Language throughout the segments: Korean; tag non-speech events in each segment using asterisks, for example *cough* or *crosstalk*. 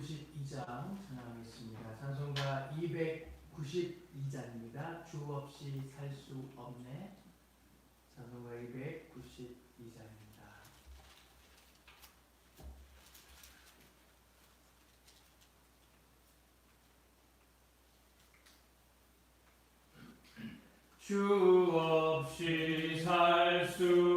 292장 전하겠습니다. 찬송가 292장입니다. 주 없이 살 수 없네. 찬송가 292장입니다. 주 없이 살 수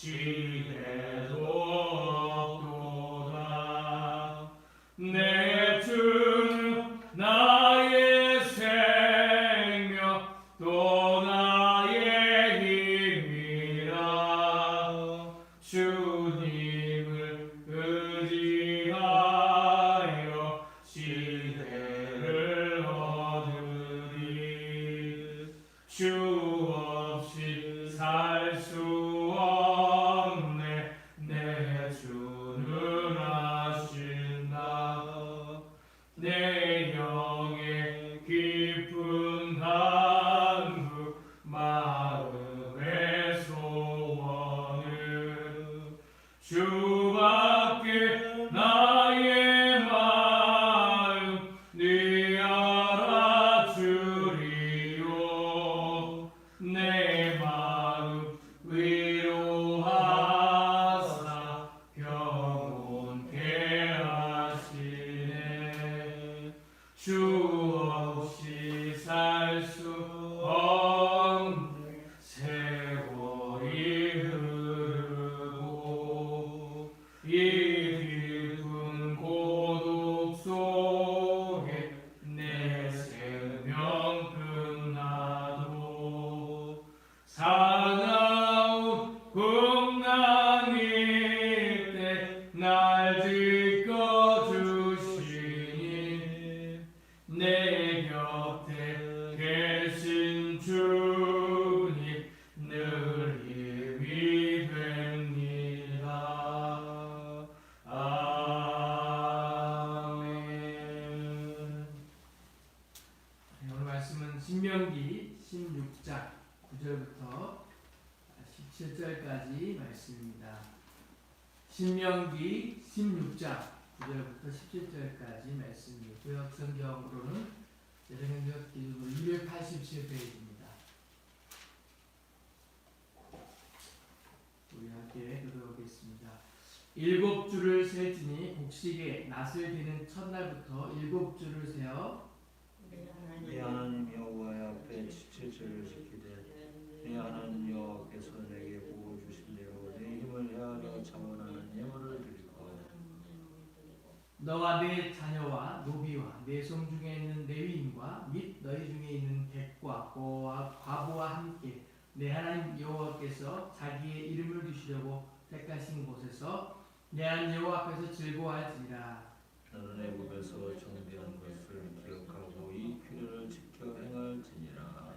부 소 때날 지켜주시니 내 곁에 계신 주님 늘 힘이 됩니다. 아멘. 네, 오늘 말씀은 신명기 16장 9절부터 17절까지 말씀입니다. 신명기 16장 9절부터 17절까지 말씀이고요. 성경으로는 여성현적 기준으로 287페이지입니다. 우리 함께 들어보겠습니다. 일곱 줄을 세지니 곡식에 낫을 비는 첫날부터 일곱 줄을 세어 내 하나님 여호와의 앞에 지체절을 지키되 내 하나님 여호와께서 내게 보고 주신 대로 내 힘을 헤아려 자원하는 예물을 드리고. 너와 내 자녀와 노비와 내 성 중에 있는 레위인과 및 너희 중에 있는 객과 고와 과부와 함께 내 하나님 여호와께서 자기의 이름을 두시려고 택하신 곳에서 내 하나님 여호와 앞에서 즐거워할지니라. 너는 애굽에서 정대한 것을 기억하고 이 규례를 지켜 행할지니라.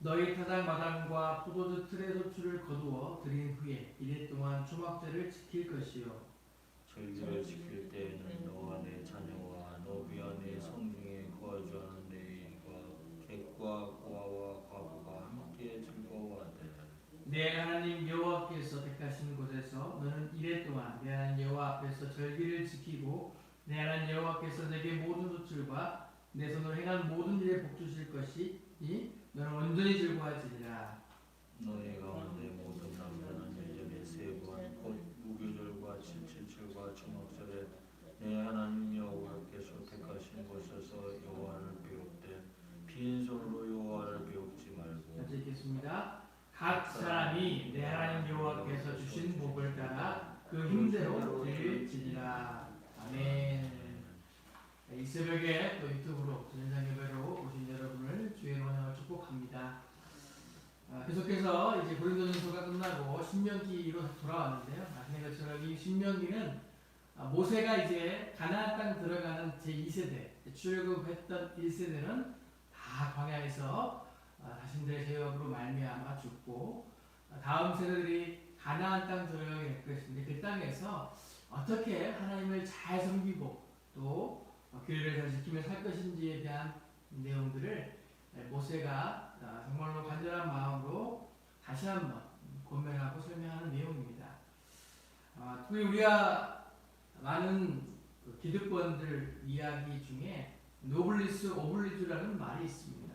너희 타작 마당과 포도주 틀의 소출을 거두어 드린 후에 이래 동안 초막절을 지킬 것이요. 절기를 지킬 때에는 너와 내 자녀와 노비와 내 성중에 거하지 않은 레위인과 객과 고아와 과부가 함께 즐거워하되 내 하나님 여호와께서 택하신 곳에서 너는 이래 동안 내 하나님 여호와 앞에서 절기를 지키고 내 하나님 여호와께서 내게 모든 소출과 내 손으로 행한 모든 일에 복 주실 것이니 너는 온전히 즐거워하지니라. 너희 가운데 모든 남자는 일년에 세번곧 무교절과 칠칠절과 초막절에 내 하나님 여호와께서 택하신 곳에서 여호와를 배울 때 빈손으로 여호와를 배우지 말고 같이 각 사람이 내 하나님 여호와께서 주신 복을 따라 그 힘대로 드릴지니라. 아멘 이 새벽에 또 유튜브로 전상 예배로 오신 여러분을 주의 원함을 축복합니다. 아, 계속해서 이제 고린도전서가 끝나고 신명기로 돌아왔는데요. 아시는 것처럼 이 신명기는 아, 모세가 이제 가나안 땅 들어가는 제 2세대 출애굽했던 1세대는 다 광야에서 아, 자신들의 죄업으로 말미암아 죽고 아, 다음 세대들이 가나안 땅 들어가게 될 것인데 그 땅에서 어떻게 하나님을 잘 섬기고 또 어, 교회를 잘 지키며 살 것인지에 대한 내용들을 네, 모세가 아, 정말로 간절한 마음으로 다시 한번 고면하고 설명하는 내용입니다. 아, 특히 우리가 많은 그 기득권들 이야기 중에 노블리스 오블리주라는 말이 있습니다.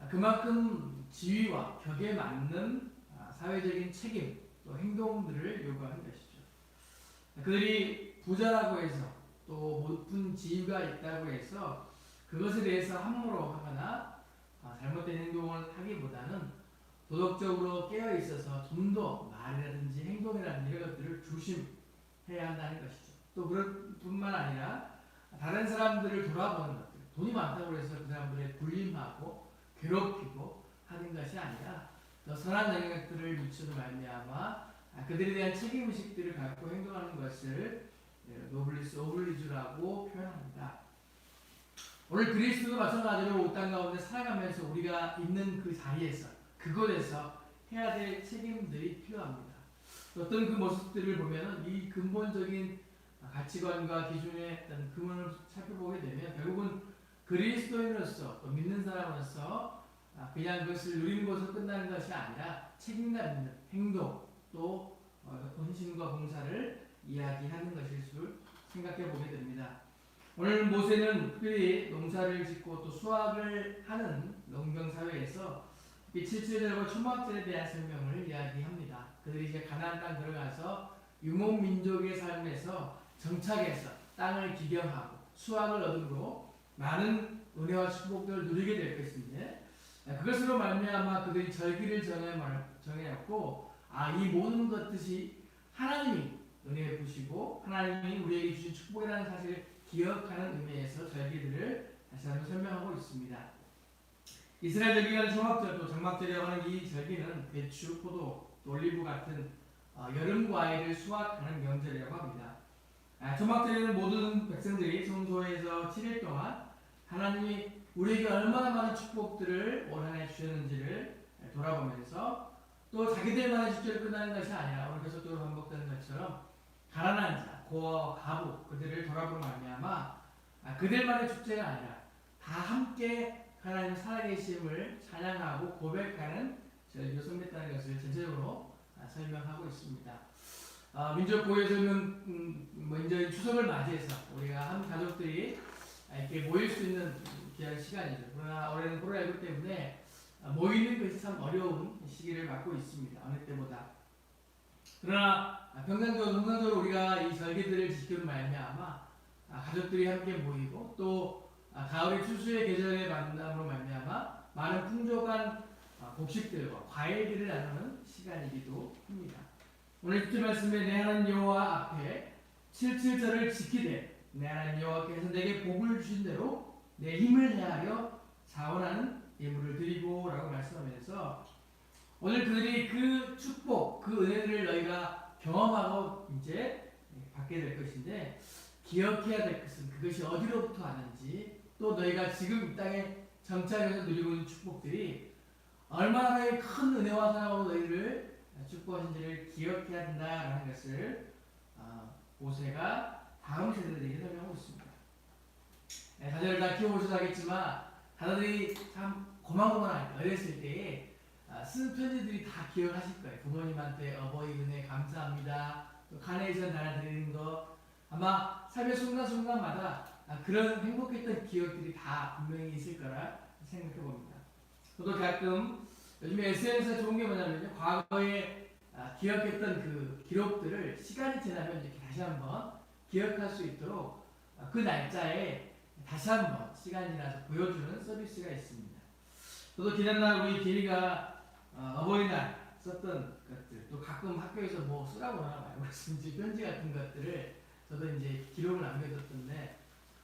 아, 그만큼 지위와 격에 맞는 아, 사회적인 책임 또 행동들을 요구하는 것이죠. 그들이 부자라고 해서 또 높은 지위가 있다고 해서 그것에 대해서 함부로 하거나 아, 잘못된 행동을 하기보다는 도덕적으로 깨어 있어서 좀 더 말이라든지 행동이라든지 이런 것들을 조심해야 한다는 것이죠. 또 그럴 뿐만 아니라 다른 사람들을 돌아보는 것들, 돈이 많다고 해서 그 사람들을 불림하고 괴롭히고 하는 것이 아니라 더 선한 영향력들을 미치는 말미암아 아, 그들에 대한 책임 의식들을 갖고 행동하는 것을 예, 노블리스 오블리주라고 표현합니다. 오늘 그리스도도 마찬가지로 땅 가운데 살아가면서 우리가 있는 그 자리에서 그곳에서 해야 될 책임들이 필요합니다. 어떤 그 모습들을 보면 이 근본적인 가치관과 기준의 어떤 근원을 살펴보게 되면 결국은 그리스도인으로서 또 믿는 사람으로서 아, 그냥 그것을 누리는 것으로 끝나는 것이 아니라 책임감 있는 행동 또 어, 헌신과 봉사를 이야기하는 것일 줄 생각해 보게 됩니다. 오늘 모세는 특별히 농사를 짓고 또 수확을 하는 농경 사회에서 이 칠칠절과 초막절에 대한 설명을 이야기합니다. 그들이 이제 가나안 땅 들어가서 유목 민족의 삶에서 정착해서 땅을 기경하고 수확을 얻음으로 많은 은혜와 축복들을 누리게 될 것인데 그것으로 말미암아 그들이 절기를 정해 정해놓고 아 이 모든 것들이 하나님이 은혜 부시고 하나님이 우리에게 주신 축복이라는 사실을 기억하는 의미에서 절기들을 다시 한번 설명하고 있습니다. 이스라엘 절기는 초막절 또 장막절이라고 하는 이 절기는 배추, 포도, 또 올리브 같은 어, 여름 과일을 수확하는 명절이라고 합니다. 아, 초막절에는 모든 백성들이 성소에서 7일 동안 하나님이 우리에게 얼마나 많은 축복들을 올 한해 주셨는지를 돌아보면서 또 자기들만의 축제를 끝나는 것이 아니라 오늘 계속적으로 반복되는 것처럼 가난한 자, 고아와 가부 그들을 돌아보는 말미암아 아, 그들만의 축제가 아니라 다 함께 하나님 살아계심을 찬양하고 고백하는 절기로 섬겼다는 것을 전체적으로 아, 설명하고 있습니다. 아, 민족 고유에서는 음, 먼저 추석을 맞이해서 우리가 한 가족들이 아, 이렇게 모일 수 있는 귀한 시간이죠. 그러나 올해는 코로나19 때문에 아, 모이는 것이 참 어려운 시기를 맞고 있습니다. 어느 때보다. 그러나 아, 평상적으로, 평상적으로 우리가 이 절기들을 지키는 말미암아 아, 가족들이 함께 모이고 또 아, 가을의 추수의 계절의 만남으로 말미암아 많은 풍족한 아, 곡식들과 과일들을 나누는 시간이기도 합니다. 오늘 주 말씀에 내 하나님 여호와 앞에 칠칠절을 지키되 내 하나님 여호와께서 내게 복을 주신 대로 내 힘을 다하여 자원하는 예물을 드리고 라고 말씀하면서 오늘 그들이 그 축복, 그 은혜를 경험하고 이제 받게 될 것인데 기억해야 될 것은 그것이 어디로부터 왔는지 또 너희가 지금 이 땅에 정착해서 누리고 있는 축복들이 얼마나 큰 은혜와 사랑으로 너희를 축복하신지를 기억해야 된다라는 것을 어, 모세가 다음 세대들에게 설명하고 있습니다. 네, 다들 다 키워보셔서 알겠지만 다들이 참 고만고만할 어렸을 때에 아, 쓴 편지들이 다 기억하실 거예요. 부모님한테 어버이 은혜 감사합니다. 또 카네이션 달아드리는 거 아마 삶의 순간순간마다 아, 그런 행복했던 기억들이 다 분명히 있을 거라 생각해 봅니다. 저도 가끔 요즘에 SNS에 좋은 게 뭐냐면요. 과거에 아, 기억했던 그 기록들을 시간이 지나면 이렇게 다시 한번 기억할 수 있도록 아, 그 날짜에 다시 한번 시간이 지나서 보여주는 서비스가 있습니다. 저도 지난날 우리 길이가 어, 어버이날 썼던 것들 또 가끔 학교에서 뭐 쓰라고 하나 말고 *laughs* 쓴지 편지 같은 것들을 저도 이제 기록을 남겨뒀던데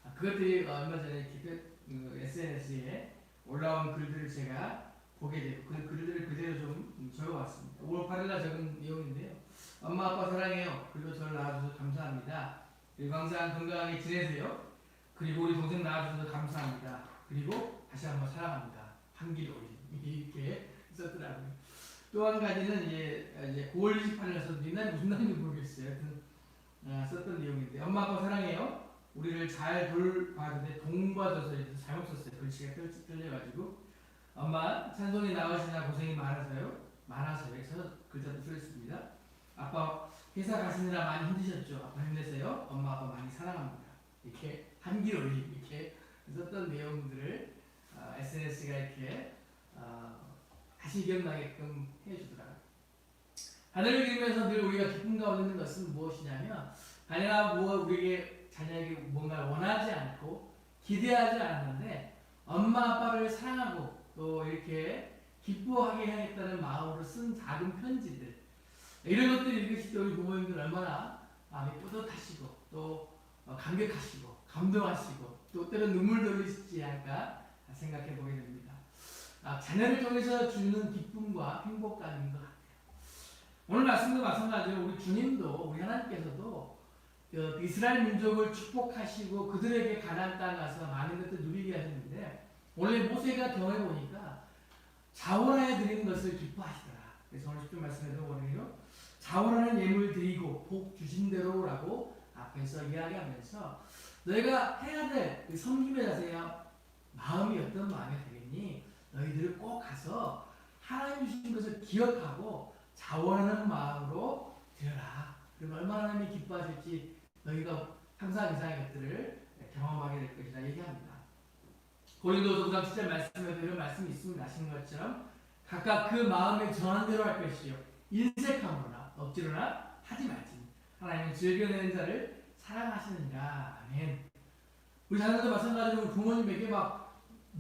아, 그것들이 얼마 전에 그 SNS에 올라온 글들을 제가 보게 되고 그 글들을 그대로 좀 음, 적어봤습니다. 5월 8일날 적은 내용인데요. 엄마 아빠 사랑해요. 그리고 저를 낳아주셔서 감사합니다. 그리고 항상 건강하게 지내세요. 그리고 우리 동생 낳아주셔서 감사합니다. 그리고 다시 한번 사랑합니다. 한기로이 이렇게 썼더라고요. 또 한 가지는 이제, 이제 9월 28일 날 썼는데 옛날에 무슨 날인지 모르겠어요. 하여튼 아, 썼던 내용인데 엄마 아빠 사랑해요. 우리를 잘 돌봐주는데 이제 잘못 썼어요. 글씨가 틀- 틀려가지고 엄마 찬송이 나오시나 고생이 많아서요. 많아서요. 그래서 글자도 틀렸습니다. 아빠 회사 가시느라 많이 힘드셨죠. 아빠 힘내세요. 엄마 아빠 많이 사랑합니다. 이렇게 한기로 이렇게 썼던 내용들을 어, SNS가 이렇게 어, 다시 기억나게끔 해주더라고요. 하늘을 그리면서 늘 우리가 기쁨 가운데 있는 것은 무엇이냐면 단연한 뭐 우리에게 자녀에게 뭔가 원하지 않고 기대하지 않는데 엄마 아빠를 사랑하고 또 이렇게 기뻐하게 하겠다는 마음으로 쓴 작은 편지들 이런 것들 읽으실 때 우리 부모님들 얼마나 마음이 뿌듯하시고 또 어, 감격하시고 감동하시고 또 때로 눈물도 흘리시지 않을까 생각해 보게 됩니다. 아, 자녀를 통해서 주는 기쁨과 행복감인 것 같아요. 오늘 말씀도 마찬가지로 우리 주님도 우리 하나님께서도 그 이스라엘 민족을 축복하시고 그들에게 가나안 땅 가서 많은 것들 누리게 하셨는데 원래 모세가 경험해 보니까 자원하여 드리는 것을 기뻐하시더라. 그래서 오늘 10절 말씀에도 오늘요 자원하는 예물 드리고 복 주신 대로라고 앞에서 이야기하면서 너희가 해야 될 그 섬김의 자세야 마음이 어떤 마음이 되겠니? 너희들을 꼭 가서 하나님 주신 것을 기억하고 자원하는 마음으로 드려라. 그럼 얼마나 하나님이 기뻐하실지 너희가 항상 이상의 것들을 경험하게 될 것이라 얘기합니다. 고린도서 9장 7절 말씀에도 이런 말씀이 있습니다. 아시는 것처럼 각각 그 마음에 전한 대로 할 것이요 인색함으로나 억지로나 하지 말지 하나님은 즐겨내는 자를 사랑하시느니라 아멘 우리 자녀도 마찬가지로 부모님에게 막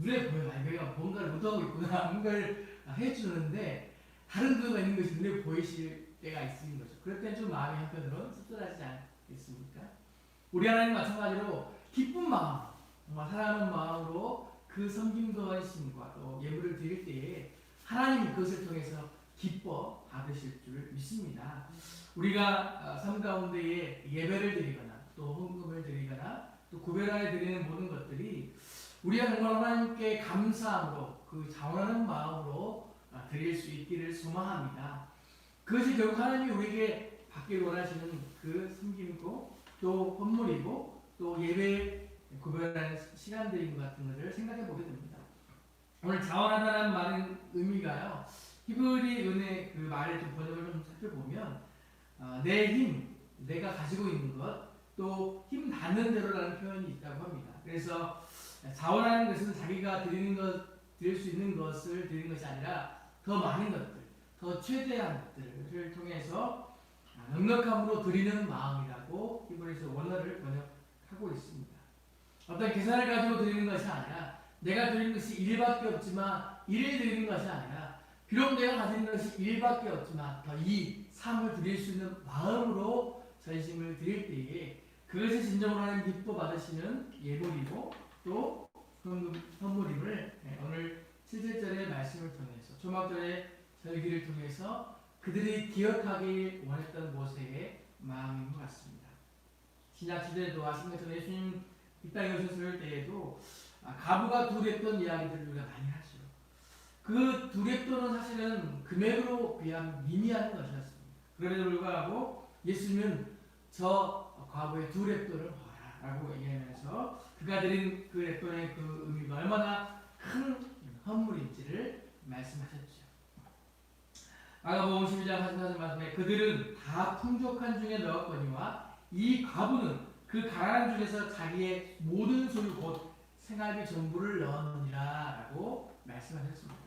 눈에 보여요 아, 얘가 뭔가를 못하고 있구나 뭔가를 해주는데 다른 그가 있는 것이 눈에 보이실 때가 있는 거죠 그럴 땐 좀 마음이 한편으로 씁쓸하지 않겠습니까 우리 하나님 마찬가지로 기쁜 마음 정말 사랑하는 마음으로 그 섬김과 헌신과 또 예물을 드릴 때에 하나님이 그것을 통해서 기뻐 받으실 줄 믿습니다. 우리가 어, 삶 가운데에 예배를 드리거나 또 헌금을 드리거나 또 구별하여 드리는 모든 것들이 우리가 정말 하나님께 감사함으로 그 자원하는 마음으로 어, 드릴 수 있기를 소망합니다. 그것이 결국 하나님이 우리에게 받기를 원하시는 그 섬김이고 또 헌물이고 또 예배 구별하는 시간들인 것 같은 것을 생각해 보게 됩니다. 오늘 자원하다는 말은 의미가요. 히브리 은혜 그 말의 좀 번역을 좀 살펴보면 어, 내 힘, 내가 가지고 있는 것, 또 힘 닿는 대로라는 표현이 있다고 합니다. 그래서 자원하는 것은 자기가 드리는 것, 드릴 수 있는 것을 드리는 것이 아니라 더 많은 것들, 더 최대한 것들을 통해서 넉넉함으로 드리는 마음이라고 히브리서 원어를 번역하고 있습니다. 어떤 계산을 가지고 드리는 것이 아니라 내가 드리는 것이 일밖에 없지만 일을 드리는 것이 아니라 비록 내가 가지는 것이 일밖에 없지만 더 이 삶을 드릴 수 있는 마음으로 전심을 드릴 때에 그것이 진정으로 하나님 기뻐 받으시는 예물이고 또 헌금, 선물임을 네, 오늘 7절의 말씀을 통해서 초막절의 절기를 통해서 그들이 기억하길 원했던 모세의 마음인 것 같습니다. 신약 시대에도 것처럼 예수님 이 땅에 오셨을 때에도 아, 가부가 두랬던 이야기들을 우리가 많이 하죠. 그 두랬돈은 사실은 금액으로 비하면 미미한 것이었습니다. 그럼에도 불구하고 예수님은 저 과부의 두 랩돈을 봐라라고 얘기하면서 그가 드린 그 랩돈의 그 의미가 얼마나 큰 헌물인지를 말씀하셨죠. 마가복음 12장 44절 말씀에 그들은 다 풍족한 중에 넣었거니와 이 과부는 그 가난한 중에서 자기의 모든 소유 곧 생활비 전부를 넣었느니라라고 말씀하셨습니다.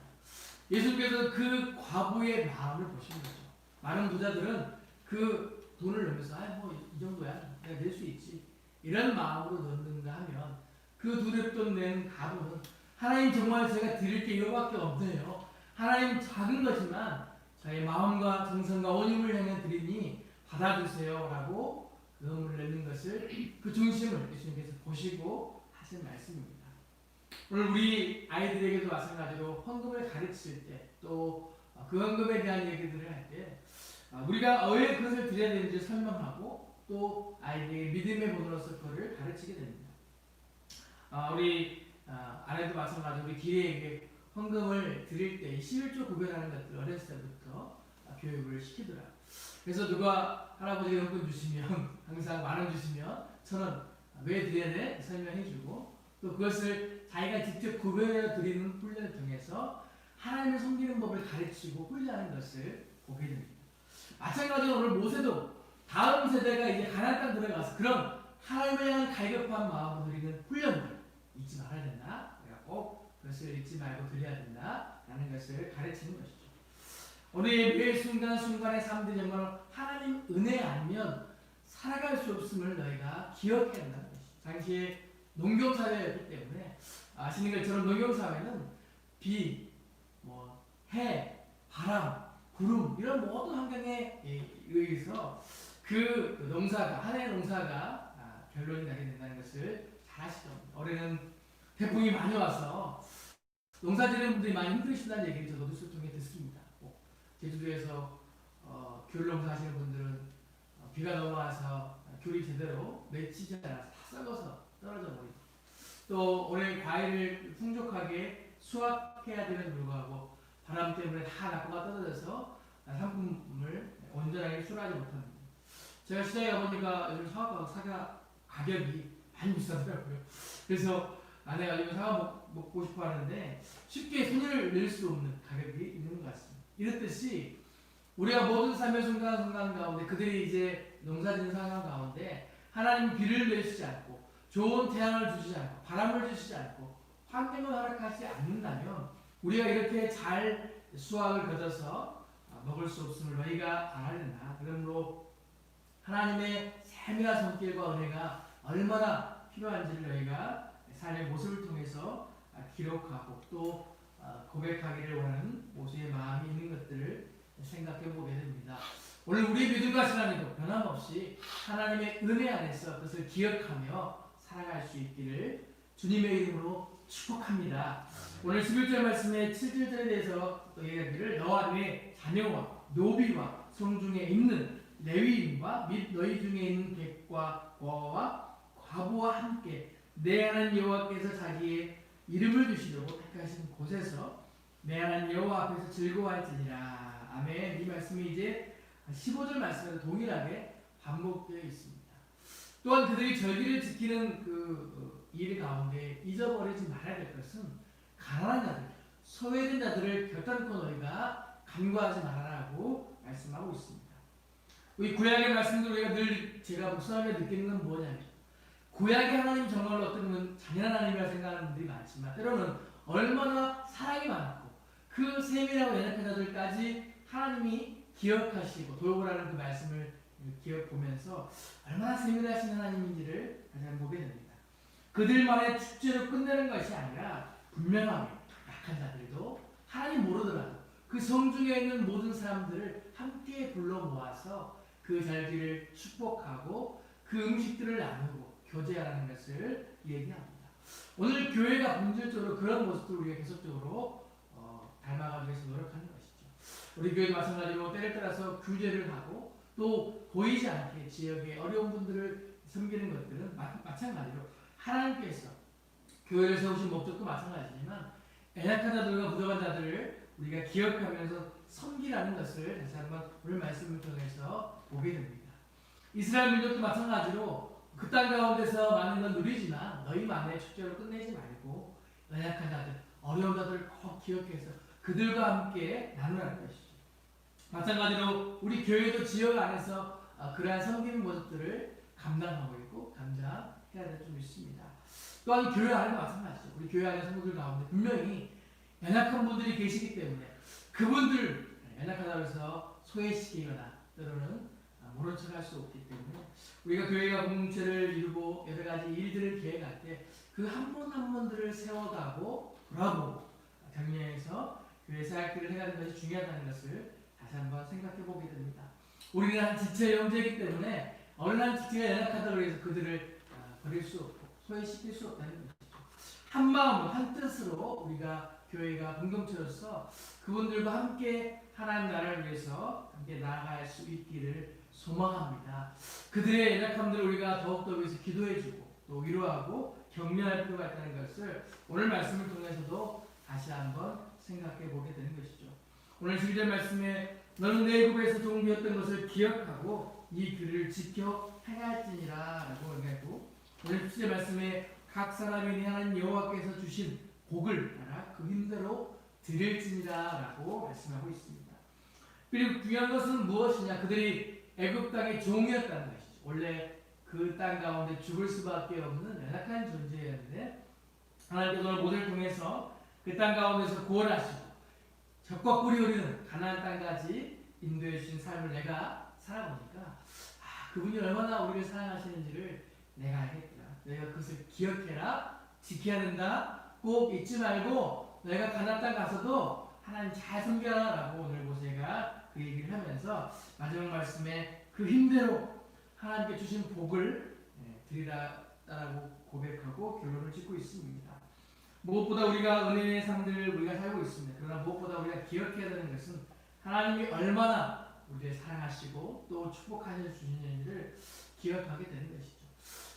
예수께서 그 과부의 마음을 보신 거죠. 많은 부자들은 그 돈을 넣으면서 아뭐 이 정도야 내가 낼 수 있지 이런 마음으로 넣는가 하면 그 두렵돈 낸 가부는 하나님 정말 제가 드릴 게 이거밖에 없네요. 하나님 작은 거지만 자기 마음과 정성과 온 힘을 향해 드리니 받아주세요 라고 그 헌물을 내는 것을 그 중심을 예수님께서 보시고 하신 말씀입니다. 오늘 우리 아이들에게도 마찬가지로 헌금을 가르칠 때 또 그 헌금에 대한 얘기들을 할 때 우리가 왜 그것을 드려야 되는지 설명하고 또 아이들에게 믿음의 본으로서 그거를 가르치게 됩니다. 아, 우리 아, 아내도 마찬가지로 우리 기회에게 헌금을 드릴 때 11조 구별하는 것들 어렸을 때부터 아, 교육을 시키더라. 그래서 누가 할아버지가 헌금 주시면 *laughs* 항상 만 원 주시면 천 원 왜 드려야 돼 설명해주고 또 그것을 자기가 직접 구별해 드리는 훈련을 통해서 하나님을 섬기는 법을 가르치고 훈련하는 것을 보게 됩니다. 마찬가지로 오늘 모세도 다음 세대가 이제 가나안 땅 들어가서 그런 하나님을 향한 갈급한 마음으로 드리는 훈련을 잊지 말아야 된다. 꼭 그것을 잊지 말고 드려야 된다 라는 것을 가르치는 것이죠. 우리의 매 순간 순간의 삶들이 정말 하나님 은혜 아니면 살아갈 수 없음을 너희가 기억해야 한다는 것이죠. 당시에 농경 사회였기 때문에 아시는 것처럼 농경 사회는 비, 뭐 해, 바람, 구름 이런 모든 환경에 의해서 그 농사가 한 해 농사가 아, 결론이 나게 된다는 것을 잘 아시죠. 올해는 태풍이 많이 와서 농사 지는 분들이 많이 힘드시다는 얘기를 저도 뉴스 통해 듣습니다. 꼭 제주도에서 어, 귤 농사 하시는 분들은 어, 비가 넘어와서 귤이 제대로 맺히지 않아서 다 썩어서 떨어져 버리고 또 올해 과일을 풍족하게 수확해야 되는 불구하고 바람 때문에 다 낙고가 떨어져서 상품을 온전하게 수확하지 못합니다. 제가 시장에 가보니까 요즘 사과 사과 가격이 많이 비싸더라고요. 그래서 아내가 이거 사과 먹, 먹고 싶어 하는데 쉽게 손을 낼 수 없는 가격이 있는 것 같습니다. 이렇듯이 우리가 모든 삶의 순간순간 가운데 그들이 이제 농사짓는 상황 가운데 하나님 비를 내주지 않고 좋은 태양을 주시지 않고 바람을 주시지 않고 환경을 허락하지 않는다면 우리가 이렇게 잘 수확을 거둬서 먹을 수 없음을 너희가 된다. 그러므로 하나님의 세밀한 손길과 은혜가 얼마나 필요한지를 너희가 삶의 모습을 통해서 기록하고 또 고백하기를 원하는 모세의 마음이 있는 것들을 생각해 보게 됩니다. 오늘 우리 믿음과 신앙에도 변함없이 하나님의 은혜 안에서 그것을 기억하며 살아갈 수 있기를 주님의 이름으로 축복합니다. 오늘 11절 말씀의 7절에 대해서 또 얘기하기를 너와 내 자녀와 노비와 성중에 있는 레위인과 및 너희 중에 있는 객과 과와 과부와 함께 내 하나님 여호와께서 자기의 이름을 주시려고 택하신 곳에서 내 하나님 여호와 앞에서 즐거워할지니라 아멘 이 말씀이 이제 15절 말씀에서 동일하게 반복되어 있습니다. 또한 그들이 절기를 지키는 그 일 가운데 잊어버리지 말아야 될 것은 가난한 자들, 소외된 자들을 결단코 너희가 간과하지 말아라고 말씀하고 있습니다. 우리 구약의 말씀들 우리가 늘 제가 묵상하며 느끼는 건 뭐냐면 구약의 하나님 정말로 어떤 건 잔인한 하나님이라 생각하는 분들이 많지만 때로는 얼마나 사랑이 많고 그 세밀하고 연약한 자들까지 하나님이 기억하시고 돌보라는 그 말씀을 기억 보면서 얼마나 세밀하신 하나님인지를 다시 한번 보게 됩니다. 그들만의 축제로 끝내는 것이 아니라 분명하게 약한 자들도 하나님 모르더라도 그 성중에 있는 모든 사람들을 함께 불러 모아서 그 절기를 축복하고 그 음식들을 나누고 교제하는 것을 얘기합니다. 오늘 교회가 본질적으로 그런 모습을 우리가 계속적으로 어, 닮아가기 위해서 노력하는 것이죠. 우리 교회도 마찬가지로 때를 따라서 규제를 하고 또 보이지 않게 지역의 어려운 분들을 섬기는 것들은 마, 마찬가지로 하나님께서 교회를 세우신 목적도 마찬가지지만 연약한 자들과 부족한 자들을 우리가 기억하면서 섬기라는 것을 다시 한번 오늘 말씀을 통해서 보게 됩니다. 이스라엘 민족도 마찬가지로 그 땅 가운데서 많은 건 누리지만 너희만의 축제로 끝내지 말고 연약한 자들, 어려운 자들을 꼭 기억해서 그들과 함께 나누라는 것이죠. 마찬가지로 우리 교회도 지역 안에서 그러한 섬기는 모습들을 감당하고 있고 감당해야 될점 있습니다. 또한 교회 안에 마찬가지죠. 우리 교회 안에 성도들 가운데 분명히 연약한 분들이 계시기 때문에 그분들 연약하다고 해서 소외시키거나 때로는 모른 척할 수 없기 때문에 우리가 교회가 공동체를 이루고 여러 가지 일들을 계획할 때 그한분한 분들을 세워가고 돌아보고 격려해서 교회 사역들을 해가는 것이 중요하다는 것을 다시 한번 생각해 보게 됩니다. 우리는 한 지체 형제이기 때문에 어느 한 지체가 연약하다고 해서 그들을 아, 버릴 수 없고 소외시킬 수 없다는 것이죠. 한 마음으로 한 뜻으로 우리가 교회가 공동체로서 그분들과 함께 하나님 나라를 위해서 함께 나아갈 수 있기를 소망합니다. 그들의 연약함들을 우리가 더욱더 위해서 기도해주고 또 위로하고 격려할 필요가 있다는 것을 오늘 말씀을 통해서도 다시 한번 생각해 보게 되는 것이죠. 오늘 12절 말씀에 너는 내 애굽에서 종되었던 것을 기억하고 이 글을 지켜 행할지니라 라고 얘기하고 오늘 17절 말씀에 각 사람이 네 하나님 여호와께서 주신 복을 따라 그 힘대로 드릴지니라 라고 말씀하고 있습니다. 그리고 중요한 것은 무엇이냐 그들이 애굽 땅의 종이었다는 것이죠. 원래 그 땅 가운데 죽을 수밖에 없는 연약한 존재였는데 하나님께서 모델을 통해서 그 땅 가운데서 구원하시고 적과 꿀이 흐르는 가나안 땅까지 인도해 주신 삶을 내가 살아보니까 아 그분이 얼마나 우리를 사랑하시는지를 내가 알겠구나. 내가 그것을 기억해라. 지켜야 된다. 꼭 잊지 말고 내가 가나안 땅 가서도 하나님 잘 섬겨라라고 오늘 모세가 그 얘기를 하면서 마지막 말씀에 그 힘대로 하나님께 주신 복을 예, 드리라라고 고백하고 결론을 짓고 있습니다. 무엇보다 우리가 은혜의 삶들을 우리가 살고 있습니다. 그러나 무엇보다 우리가 기억해야 되는 것은 하나님이 얼마나 우리를 사랑하시고 또 축복하셔 주시는지를 기억하게 되는 것이죠.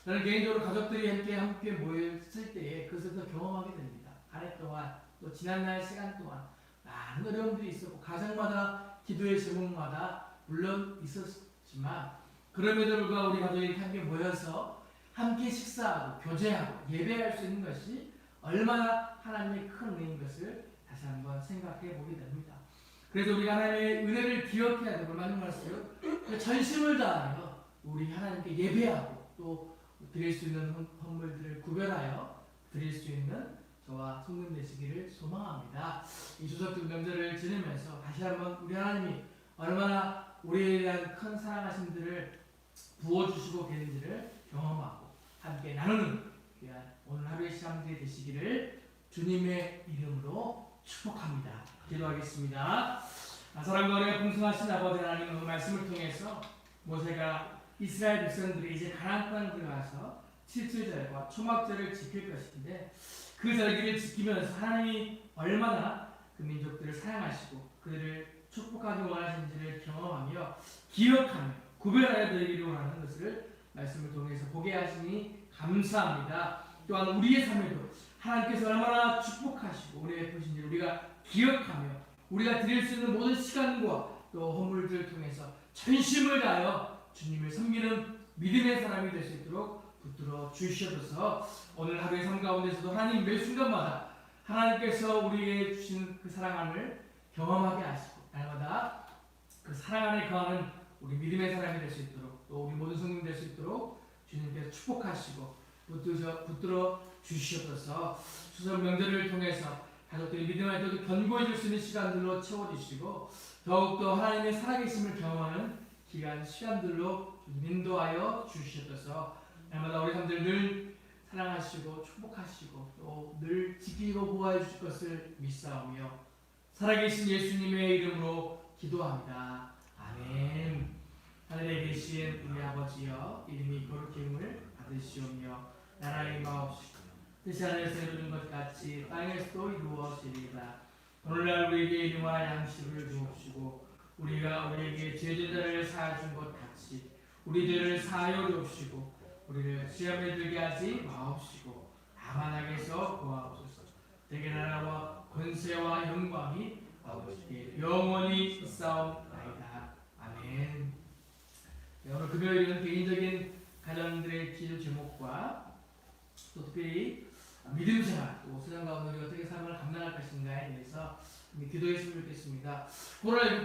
저는 개인적으로 가족들이 함께 함께 모였을 때에 그것을 더 경험하게 됩니다. 한해 동안 또 지난 날 시간 동안 많은 어려움들이 있었고 가정마다 기도의 제목마다 물론 있었지만 그럼에도 불구하고 우리 가족이 함께 모여서 함께 식사하고 교제하고 예배할 수 있는 것이 얼마나 하나님의 큰 은혜인 것을 다시 한번 생각해 보게 됩니다. 그래서 우리가 하나님의 은혜를 기억해야 되고 많은 말씀을 전심을 다하여 우리 하나님께 예배하고 또 드릴 수 있는 헌- 헌물들을 구별하여 드릴 수 있는 저와 성금 되시기를 소망 합니다. 이 추석 명절을 지내면서 다시 한번 우리 하나님이 얼마나 우리에 대한 큰 사랑하심들을 부어주시고 계신지를 경험하고 함께 나누는 귀한 오늘 하루의 시간들이 되시기를 주님의 이름으로 축복합니다. 기도하겠습니다. 아, 사랑과 은혜가 풍성하신 아버지 하나님 그 말씀을 통해서 모세가 이스라엘 백성들이 이제 가나안 땅 들어가서 칠칠절과 초막절을 지킬 것인데 그 절기를 지키면서 하나님이 얼마나 그 민족들을 사랑하시고 그들을 축복하기 원하시는지를 경험하며 기억하며 구별하여 드리기를 원하는 것을 말씀을 통해서 보게 하시니 감사합니다. 또한 우리의 삶에도 하나님께서 얼마나 축복하시고 우리의 보신지 우리가 기억하며 우리가 드릴 수 있는 모든 시간과 또 허물들을 통해서 전심을 다하여 주님을 섬기는 믿음의 사람이 될 수 있도록 붙들어 주시옵소서. 오늘 하루의 삶 가운데서도 하나님 매 순간마다 하나님께서 우리에게 주신 그 사랑함을 경험하게 하시고 날마다 그 사랑 안에 거하는 우리 믿음의 사람이 될 수 있도록 또 우리 모든 성령 될수 있도록 주님께서 축복하시고 붙들어, 붙들어 주시옵소서. 추석 명절을 통해서 가족들이 믿음 안에도 견고해질 수 있는 시간들로 채워주시고 더욱더 하나님의 살아계심을 경험하는 기간 시간들로 인도하여 주시옵소서 날마다 우리 사람들 늘 사랑하시고 축복하시고 또 늘 지키고 보호해 주실 것을 믿사오며 살아계신 예수님의 이름으로 기도합니다. 아멘. 하늘에 계신 우리 아버지여 이름이 거룩함을 받으시오며 나라의 마옵시고 뜻이 하늘에서 이루어진 것 같이 땅에서도 이루어지리이다. 오늘날 우리에게 일용할 양식을 주옵시고 우리가 우리에게 죄진자를 사하준 것 같이 우리 죄를 사하여 주옵시고 우리를 시험에 들게 하지 마옵시고 악에서 구하옵소서 대개 나라와 권세와 영광이 아버지께 영원히 있사옵나이다. 아멘. 네, 오늘 금요일은 개인적인 가정들의 기도 제목과 또 특별히 믿음 생활, 또 세상 가운데 어떻게 삶을 감당할 것인가에 대해서 기도했으면 좋겠습니다. 코로나19 때